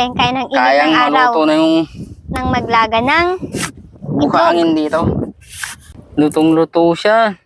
Kayang-kaya ng init Kayang ng araw. maluto na yung Nang maglaga ng buhangin dito. Lutong-luto siya.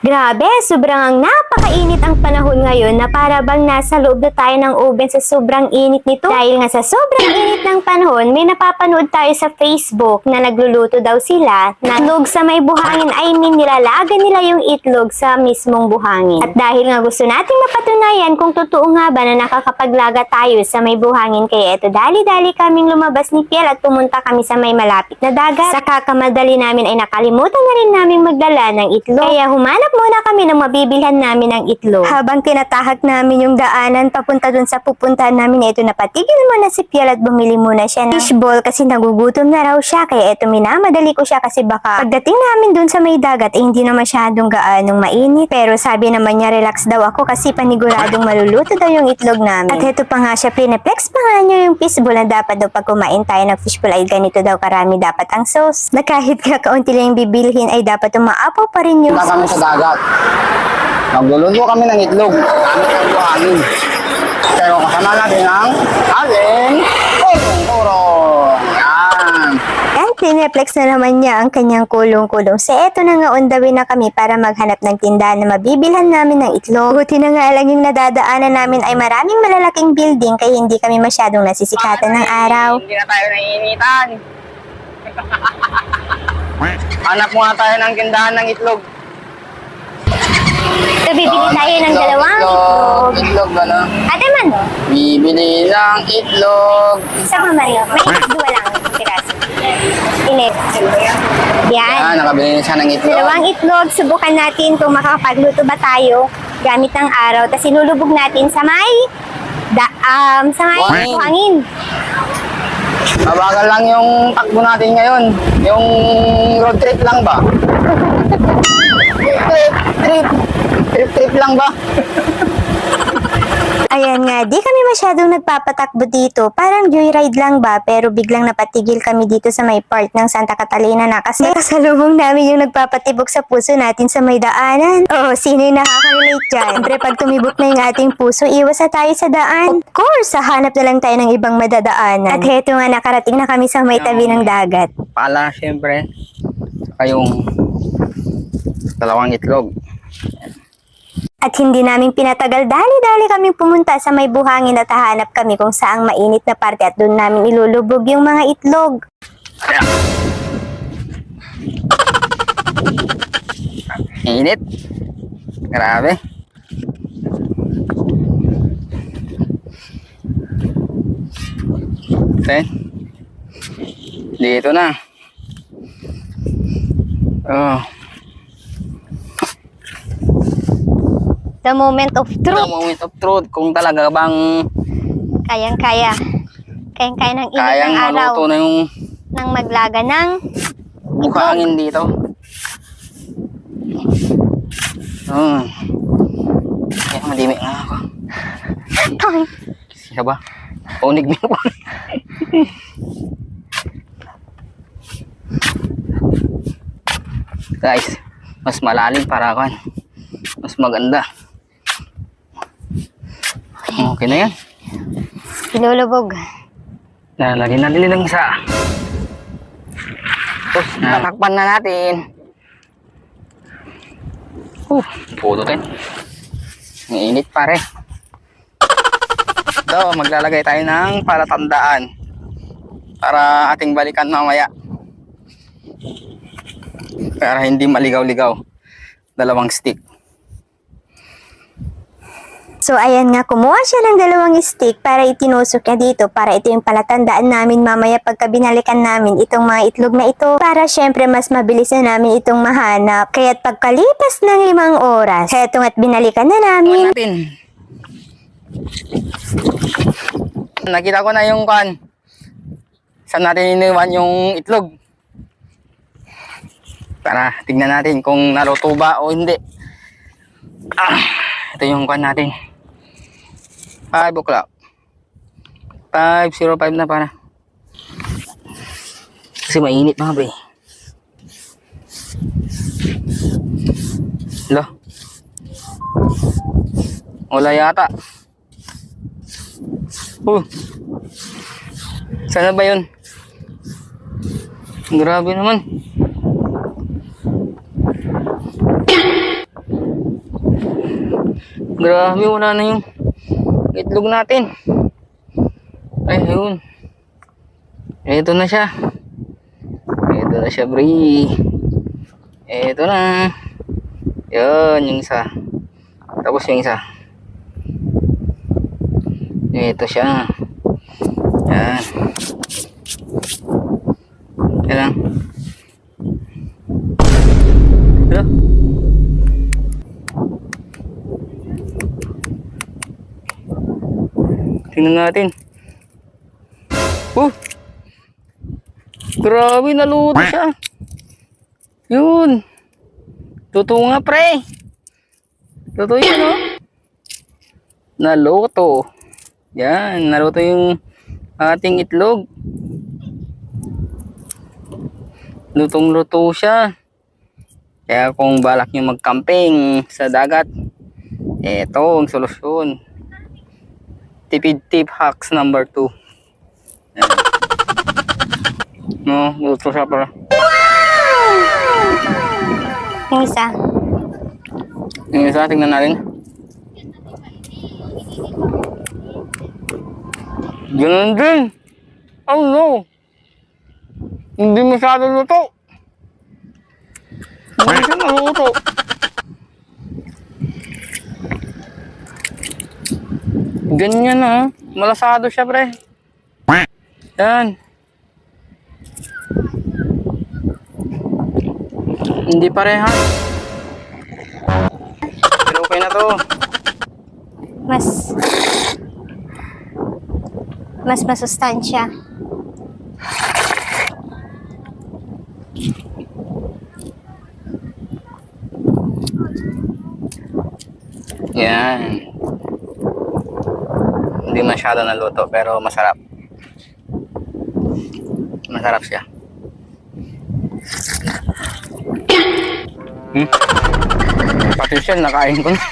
Grabe, sobrang ang napakainit ang panahon ngayon na para bang nasa loob na tayo ng oven sa sobrang init nito. Dahil nga sa sobrang init ng panahon, may napapanood tayo sa Facebook na nagluluto daw sila na itlog sa may buhangin. I mean, nilalaga nila yung itlog sa mismong buhangin. At dahil nga gusto nating mapatunayan kung totoo nga ba na nakakapaglaga tayo sa may buhangin, kaya eto dali-dali kaming lumabas ni Piel at pumunta kami sa may malapit na dagat. Sa kakamadali namin ay nakalimutan na rin naming magdala ng itlog. Kaya humanap muna kami ng mabibilhan namin ng itlog. Habang tinatahak namin yung daanan papunta dun sa pupuntahan namin, eto napatigil muna si Piel at bumili muna siya ng fishball kasi nagugutom na raw siya. Kaya eto minamadali ko siya kasi baka pagdating namin dun sa may dagat, eh hindi na masyadong gaanong mainit. Pero sabi naman niya relax daw ako kasi paniguradong maluluto daw yung itlog namin. At eto pa nga siya, pineplex pa nga niya yung fishball na dapat daw pag kumain tayo ng fishball ay ganito daw karami dapat ang sauce. Na kahit nga kaunti lang yung bibilhin ay dapat umaapaw pa rin yung kami sa dagat. Magluluto kami ng itlog. Gamit ang buhangin. Pero kasama natin ang ating turong-turong. Yan. And pineplex na naman niya ang kanyang kulong-kulong. So eto na nga on the way na kami para maghanap ng tindahan na mabibilhan namin ng itlog. Buti na nga lang yung nadadaanan namin ay maraming malalaking building kaya hindi kami masyadong nasisikatan ng araw. Hindi na tayo naiinitan. Hanap mo nga tayo ng tindahan ng itlog. So bibili tayo ng dalawang itlog. Itlog, ano? Ate man, Bibili ng itlog. isa pa Mario. May dua lang. Piraso. Init. Yan. Yan, nakabili na siya ng itlog. Dalawang itlog, subukan natin kung makakapagluto ba tayo gamit ng araw. Tapos ilulubog natin sa may da, um, sa may Buhangin. buhangin. Mabagal lang yung takbo natin ngayon. Yung road trip lang ba? trip, trip. Trip, trip lang ba? Ayan nga, di kami masyadong nagpapatakbo dito. Parang joyride lang ba? Pero biglang napatigil kami dito sa may part ng Santa Catalina na kasi kasalubong namin yung nagpapatibok sa puso natin sa may daanan. Oo, sino yung nakaka-relate dyan? Siyempre, pag tumibok na yung ating puso, iwas na tayo sa daan. Of course, hahanap na lang tayo ng ibang madadaanan. At heto nga, nakarating na kami sa may tabi ng dagat. Pala, syempre. Saka yung dalawang itlog. At hindi namin pinatagal, dali-dali kami pumunta sa may buhangin at hahanap kami kung saang mainit na parte at doon namin ilulubog yung mga itlog. Init. Grabe. Okay. Dito na. Oh, The moment of the truth. moment of truth. Kung talaga bang Kayang-kaya. Kayang-kaya ng init kayang ng araw. maluto na yung Nang maglaga ng... buhangin dito. Oh. Kaya madimi nga ako. Ay, Siya ba? Unig mo pa. Guys, mas malalim para kan. Mas maganda. Okay na yan. ilulubog. Lalagyan natin ng isa. Tapos, tatakpan na natin. Uh, puto din. Ang init pare. So, maglalagay tayo ng palatandaan para ating balikan mamaya. Para hindi maligaw-ligaw. Dalawang stick. So, ayan nga, kumuha siya ng dalawang stick para itinusok niya dito para ito yung palatandaan namin mamaya pagka binalikan namin itong mga itlog na ito para syempre mas mabilis na namin itong mahanap. Kaya't pagkalipas ng limang oras, eto nga't binalikan na namin. Nakita ko na yung kan. Saan natin iniwan yung itlog. Para tignan natin kung naluto ba o hindi. Ah, ito yung kan natin. 5 o'clock. 5.05 na para. Kasi mainit mga be. Lo. Wala yata. Oh. Sana ba yun? Grabe naman. Grabe, wala na yung itlog natin. Ay, ayun. Ito na siya. Ito na siya, Bri. Ito na. Yan, yung isa. Tapos yung isa. Ito siya. Yan. Yan lang. Ito. Tingnan natin. Oh! Grabe, naluto siya. Yun. Totoo nga, pre. Totoo yun, oh. Naluto. Yan, naluto yung ating itlog. Lutong-luto siya. Kaya kung balak nyo mag-camping sa dagat, eto ang solusyon. Tipid tip hacks number 2. Yan. No, luto siya para. Yung isa. Yung isa, tingnan natin. Ganun din. Oh no. Hindi masyado luto. Hindi siya maluto. Ganyan ah. Malasado siya pre. Yan. Hindi pareha. Pero okay na to. Mas... Mas masustansya. Yan. Hindi masyado naluto pero masarap. Masarap siya. Hmm? Pati siya, nakain ko na.